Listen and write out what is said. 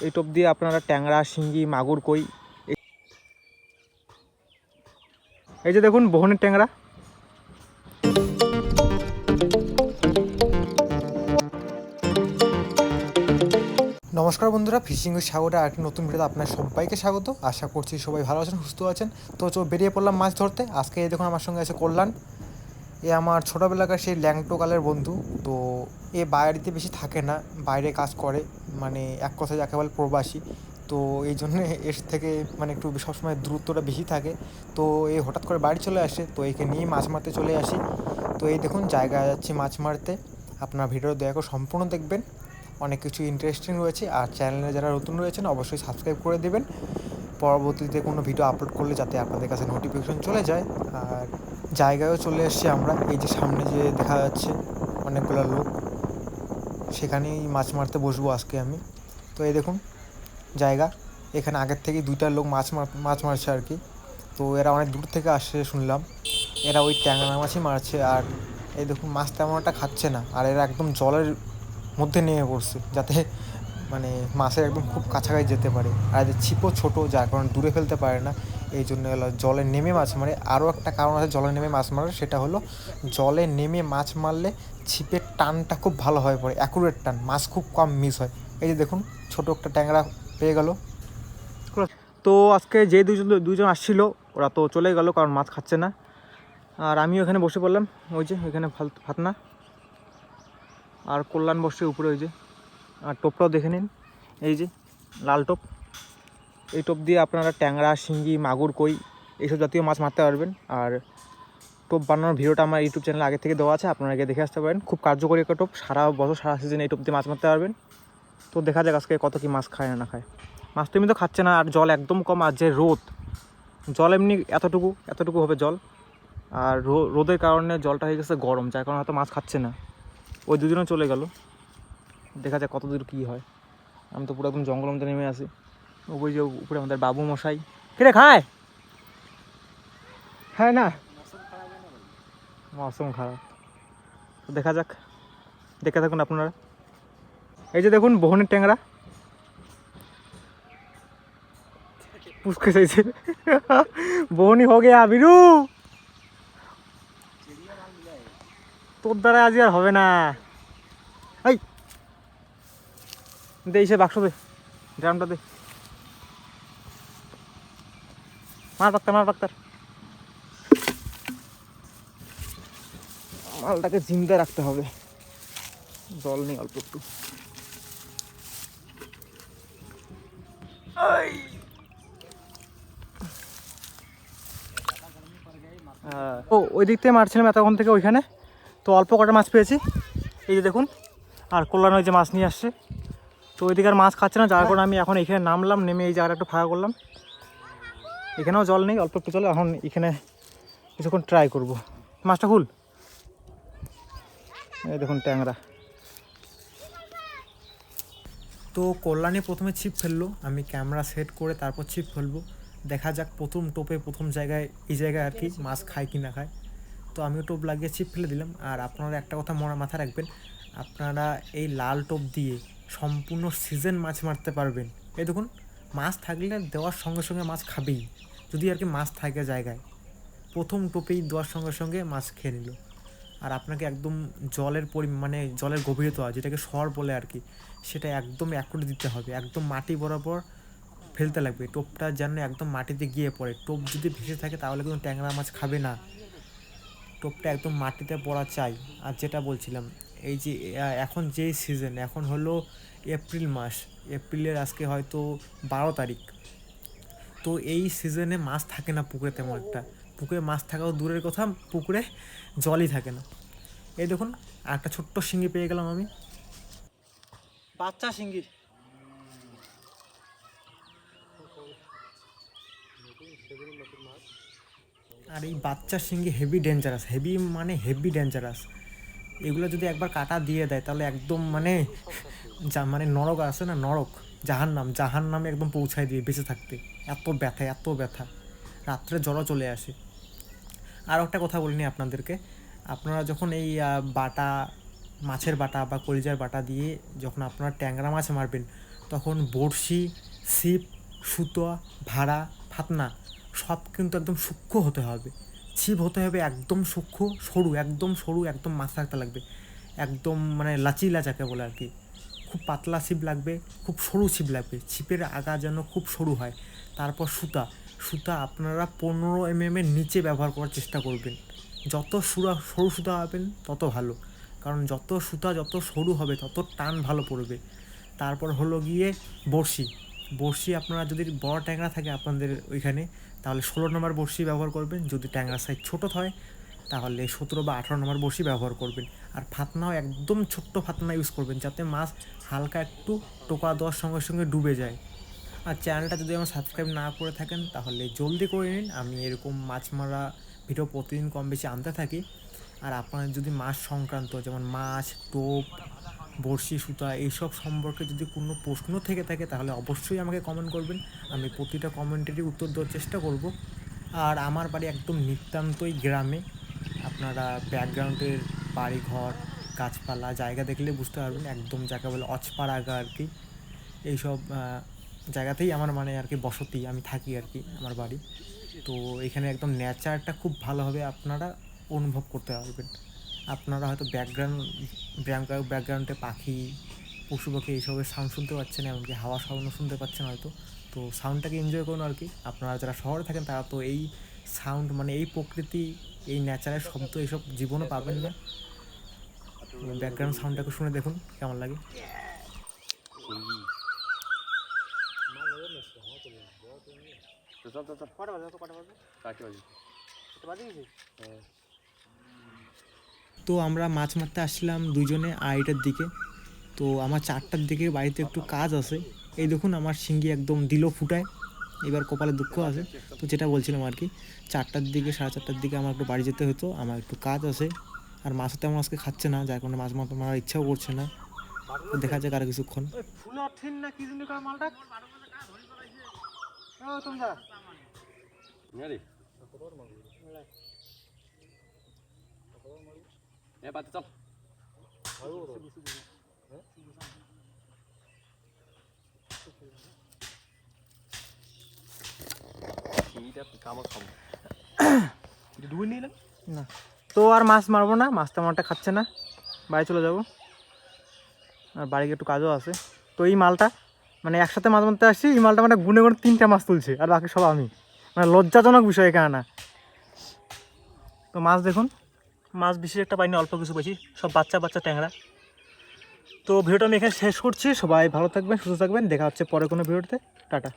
এই টোপ দিয়ে আপনারা ট্যাংরা, শিঙ্গি, মাগুর, কই, এই- যে দেখুন বহনের ট্যাংরা। নমস্কার বন্ধুরা, ফিশিং উইথ সাগরে আরেকটি নতুন ভিডিওতে আপনার সবাইকে স্বাগত। আশা করছি সবাই ভালো আছেন, সুস্থ আছেন। তো চো বেরিয়ে পড়লাম মাছ ধরতে। আজকে দেখুন আমার সঙ্গে আছে কল্যাণ। এ আমার ছোটোবেলাকার সেই ল্যাংটোকালের বন্ধু। তো এ বাইরেতে বেশি থাকে না, বাইরে কাজ করে মানে এক কথায় যাকে বলে প্রবাসী। তো এই জন্যে এর থেকে মানে একটু সবসময় দূরত্বটা বেশি থাকে। তো এ হঠাৎ করে বাড়ি চলে আসে, তো একে নিয়ে মাছ মারতে চলে আসি। তো এই দেখুন, জায়গায় যাচ্ছি মাছ মারতে। আপনার ভিডিও দয়া করে সম্পূর্ণ দেখবেন। অনেক কিছু ইন্টারেস্টিং রয়েছে। আর চ্যানেলে যারা নতুন রয়েছেন, অবশ্যই সাবস্ক্রাইব করে দেবেন। পরবর্তীতে কোনো ভিডিও আপলোড করলে যাতে আপনাদের কাছে নোটিফিকেশন চলে যায়। আর জায়গায়ও চলে এসেছি আমরা। এই যে সামনে যে দেখা যাচ্ছে অনেকগুলো লোক, সেখানেই মাছ মারতে বসবো আজকে আমি। তো এই দেখুন, জায়গা। এখানে আগের থেকে দুইটা লোক মাছ মাছ মারছে আর কি। তো এরা অনেক দূর থেকে আসছে শুনলাম। এরা ওই ট্যাংরা মাছই মারছে আর এই দেখুন মাছ তেমন একটা খাচ্ছে না। আর এরা একদম জলের মধ্যে নেমে পড়ছে, যাতে মানে মাছের একদম খুব কাছাকাছি যেতে পারে। আর এদের ছিপও ছোটো, যার কারণে দূরে ফেলতে পারে না। এই জন্য জলে নেমে মাছ মারে। আরও একটা কারণ আছে জলে নেমে মাছ মারার, সেটা হলো জলে নেমে মাছ মারলে ছিপের টানটা খুব ভালো হয়ে পড়ে অ্যাকুরেট টান। মাছ খুব কম মিস হয়। এই যে দেখুন, ছোটো একটা ট্যাংরা পেয়ে গেল। তো আজকে যে দুজন দুজন আসছিল, ওরা তো চলে গেল, কারণ মাছ খাচ্ছে না। আর আমিও এখানে বসে পড়লাম। ওই যে এখানে ফাল- ফাতনা। আর কল্যাণ বসছে উপরে, ওই যে। আর টোপটাও দেখে নিন। এই যে, লাল টোপ। এই টোপ দিয়ে আপনারা ট্যাংরা, শিঙ্গি, মাগুর, কই এইসব জাতীয় মাছ মারতে পারবেন। আর টোপ বানানোর ভিডিওটা আমার ইউটিউব চ্যানেলে আগে থেকে দেওয়া আছে, আপনারা গিয়ে দেখে আসতে পারেন। খুব কার্যকরী একটা টোপ, সারা বছর, সারা সিজন এই টোপ দিয়ে মাছ মারতে পারবেন। তো দেখা যাক আজকে কত কি মাছ খায় না খায়। মাছ তো তো খাচ্ছে না, আর জল একদম কম, আর যে রোদ, জল এমনি এতটুকু এতটুকু হবে জল। আর রোদের কারণে জলটা হয়ে গেছে গরম, যার কারণে হয়তো মাছ খাচ্ছে না। ওই দুজনও চলে গেল। দেখা যাক কত দূর কী হয়। আমি তো পুরো একদম জঙ্গলের মধ্যে নেমে আসি ওই যে উপরে আমাদের বাবু মশাই। কিরে খায়? হ্যাঁ না। মৌসুম খারাপ। তো দেখা যাক। দেখে থাকুন আপনারা। এই যে দেখুন বহনের ট্যাংরা। পুষকে চাইছে। বহনি হো গিয়া বিরু। তোর দ্বারা আজ আর হবে না। এই দে সে বাক্স দে ড্রামটা দে। মার ডাক্তার মার ডাক্তার। মালটাকে জিন্দা রাখতে হবে। জল নেই অল্প একটু। ও ওই দিক থেকে মারছিলাম এতক্ষণ থেকে ওইখানে। তো অল্প কটা মাছ পেয়েছি। এই যে দেখুন আর কল্যাণ ওই যে মাছ নিয়ে আসছে। তো ওইদিকে আর মাছ খাচ্ছে না, যার কারণে আমি এখন এখানে নামলাম, নেমে এই জায়গাটা একটু ফাঁকা করলাম। এখানেও জল নেই, অল্প একটু জল, এখন এখানে কিছুক্ষণ ট্রাই করব। মাছটা খুল। এই দেখুন ট্যাংরা। তো কল্যাণী প্রথমে ছিপ ফেলল, আমি ক্যামেরা সেট করে তারপর ছিপ ফেলব। দেখা যাক প্রথম টোপে প্রথম জায়গায়, এই জায়গায় আর কি মাছ খায় কি না খায়। তো আমিও টোপ লাগিয়ে ছিপ ফেলে দিলাম। আর আপনারা একটা কথা মনে মাথায় রাখবেন, আপনারা এই লাল টোপ দিয়ে সম্পূর্ণ সিজন মাছ মারতে পারবেন। এই দেখুন, মাছ থাকলে দেওয়ার সঙ্গে সঙ্গে মাছ খাবেই। যদি আর কি মাছ থাকে জায়গায়, প্রথম টোপেই দেওয়ার সঙ্গে সঙ্গে মাছ খেয়ে নিল। আর আপনাকে একদম জলের পরি মানে জলের গভীরতা, যেটাকে সর বলে আর কি, সেটা একদম অ্যাকুরেট দিতে হবে। একদম মাটি বরাবর ফেলতে লাগবে। টোপটা যেন একদম মাটিতে গিয়ে পড়ে। টোপ যদি ভেসে থাকে তাহলে কিন্তু ট্যাংরা মাছ খাবে না। টোপটা একদম মাটিতে পড়া চাই। আর যেটা বলছিলাম এই যে এখন যে সিজন এখন হলো এপ্রিল মাস। এপ্রিলের আজকে হয়তো বারো তারিখ। তো এই সিজনে মাছ থাকে না পুকুরে তেমন একটা। পুকুরে মাছ থাকাও দূরের কথা পুকুরে জলই থাকে না। এই দেখুন একটা ছোট্ট শিঙ্গি পেয়ে গেলাম আমি। বাচ্চা শিঙ্গি আর এই বাচ্চা শিঙ্গি হেভি ডেঞ্জারাস হেভি মানে হেভি ডেঞ্জারাস এগুলো যদি একবার কাটা দিয়ে দেয়, তাহলে একদম মানে যা মানে নরক আছে না, নরক জাহান নাম জাহান নামে একদম পৌঁছায় দিয়ে বেঁচে থাকতে। এত ব্যথা এত ব্যথা। রাত্রে জ্বরও চলে আসে। আর একটা কথা বলিনি আপনাদেরকে। আপনারা যখন এই বাটা, মাছের বাটা বা কলিজার বাটা দিয়ে যখন আপনারা ট্যাংরা মাছ মারবেন, তখন বড়শি, ছিপ, সুতো, ভাড়া, ফাতনা সব কিন্তু একদম সূক্ষ্ম হতে হবে। ছিপ হতে হবে একদম সূক্ষ্ম, সরু, একদম সরু, একদম মাছ থাকতে লাগবে। একদম মানে লাচিলা যাকে বলে আর কি। খুব পাতলা ছিপ লাগবে, খুব সরু ছিপ লাগবে। ছিপের আগা যেন খুব সরু হয়। তারপর সুতা। সুতা আপনারা পনেরো এম এর নিচে ব্যবহার করার চেষ্টা করবেন। যত সুরা, সরু সুতা হবেন তত ভালো। কারণ যত সুতা যত সরু হবে, তত টান ভালো পড়বে। তারপর হলো গিয়ে বড়শি। বড়শি আপনারা যদি বড় ট্যাংরা থাকে আপনাদের ওইখানে, তাহলে ষোলো নম্বর বড়শি ব্যবহার করবেন। যদি ট্যাংরা সাইজ ছোটো হয়, তাহলে সতেরো বা আঠারো নম্বর বড়শি ব্যবহার করবেন। আর ফাতনাও একদম ছোট্ট ফাতনা ইউজ করবেন, যাতে মাছ হালকা একটু টোকা দেওয়ার সঙ্গে সঙ্গে ডুবে যায়। আর চ্যানেলটা যদি আমার সাবস্ক্রাইব না করে থাকেন, তাহলে জলদি করে নিন। আমি এরকম মাছ মারা ভিডিও প্রতিদিন কম বেশি আনতে থাকি। আর আপনার যদি মাছ সংক্রান্ত, যেমন মাছ, টোপ বড়শি, সুতা এইসব সম্পর্কে যদি কোনো প্রশ্ন থেকে থাকে তাহলে অবশ্যই আমাকে কমেন্ট করবেন। আমি প্রতিটা কমেন্টেরই উত্তর দেওয়ার চেষ্টা করব। আর আমার বাড়ি একদম নিতান্তই গ্রামে। আপনারা ব্যাকগ্রাউন্ডের বাড়ি ঘর গাছপালা, জায়গা দেখলে বুঝতে পারবেন, একদম যাকে বলে অচপাড়াগা আর কি এইসব জায়গাতেই আমার মানে আর কি বসতি, আমি থাকি আর কি আমার বাড়ি। তো এখানে একদম নেচারটা খুব ভালোভাবে আপনারা অনুভব করতে পারবেন। আপনারা হয়তো ব্যাকগ্রাউন্ড ব্যাকগ্রাউন্ডে পাখি পশু পাখি এইসবের সাউন্ড শুনতে পাচ্ছেন এমনকি হাওয়া সাউন্ডও শুনতে পাচ্ছেন হয়তো। তো সাউন্ডটাকে এনজয় করুন আর কি। আপনারা যারা শহরে থাকেন তারা তো এই সাউন্ড মানে এই প্রকৃতি এই ন্যাচারের শব্দ এইসব জীবনও পাবেন না। ব্যাকগ্রাউন্ড সাউন্ডটাকে শুনে দেখুন কেমন লাগে। চল চল চল। কটা বাজে? কটা বাজে? চারটে বাজে। বাজে গেছে তো আমরা মাছ মারতে আসলাম দুজনে আড়াইটার দিকে। তো আমার চারটার দিকে বাড়িতে একটু কাজ আছে। এই দেখুন আমার শিঙ্গি একদম দিল ফুটায়। এবার কপালে দুঃখ আছে। তো যেটা বলছিলাম আর কি চারটার দিকে সাড়ে চারটার দিকে আমার একটু বাড়ি যেতে হতো। আমার একটু কাজ আছে। আর মাছ তেমন আজকে খাচ্ছে না যার কারণে মাছ মারতে মারার ইচ্ছাও করছে না। তো দেখা যাক আর কিছুক্ষণ। মালটা? এ বাচ্চা চল না তো আর মাছ মারবো না? মাছ তেমনটা খাচ্ছে না। বাড়ি চলে যাব। আর বাড়িতে একটু কাজও আছে। তো এই মালটা মানে একসাথে মাছ মারতে আসছি এই মালটা মানে গুনে গুনে তিনটা মাছ তুলছে আর বাকি সব আমি। মানে লজ্জাজনক বিষয় এখানে না। তো মাছ দেখুন। মাছ বেশি একটা পাইনি, অল্প কিছু পাইছি। সব বাচ্চা বাচ্চা ট্যাংরা। তো ভিডিওটা আমি এখানে শেষ করছি। সবাই ভালো থাকবেন, সুস্থ থাকবেন। দেখা হচ্ছে পরে কোনো ভিডিওতে। টাটা।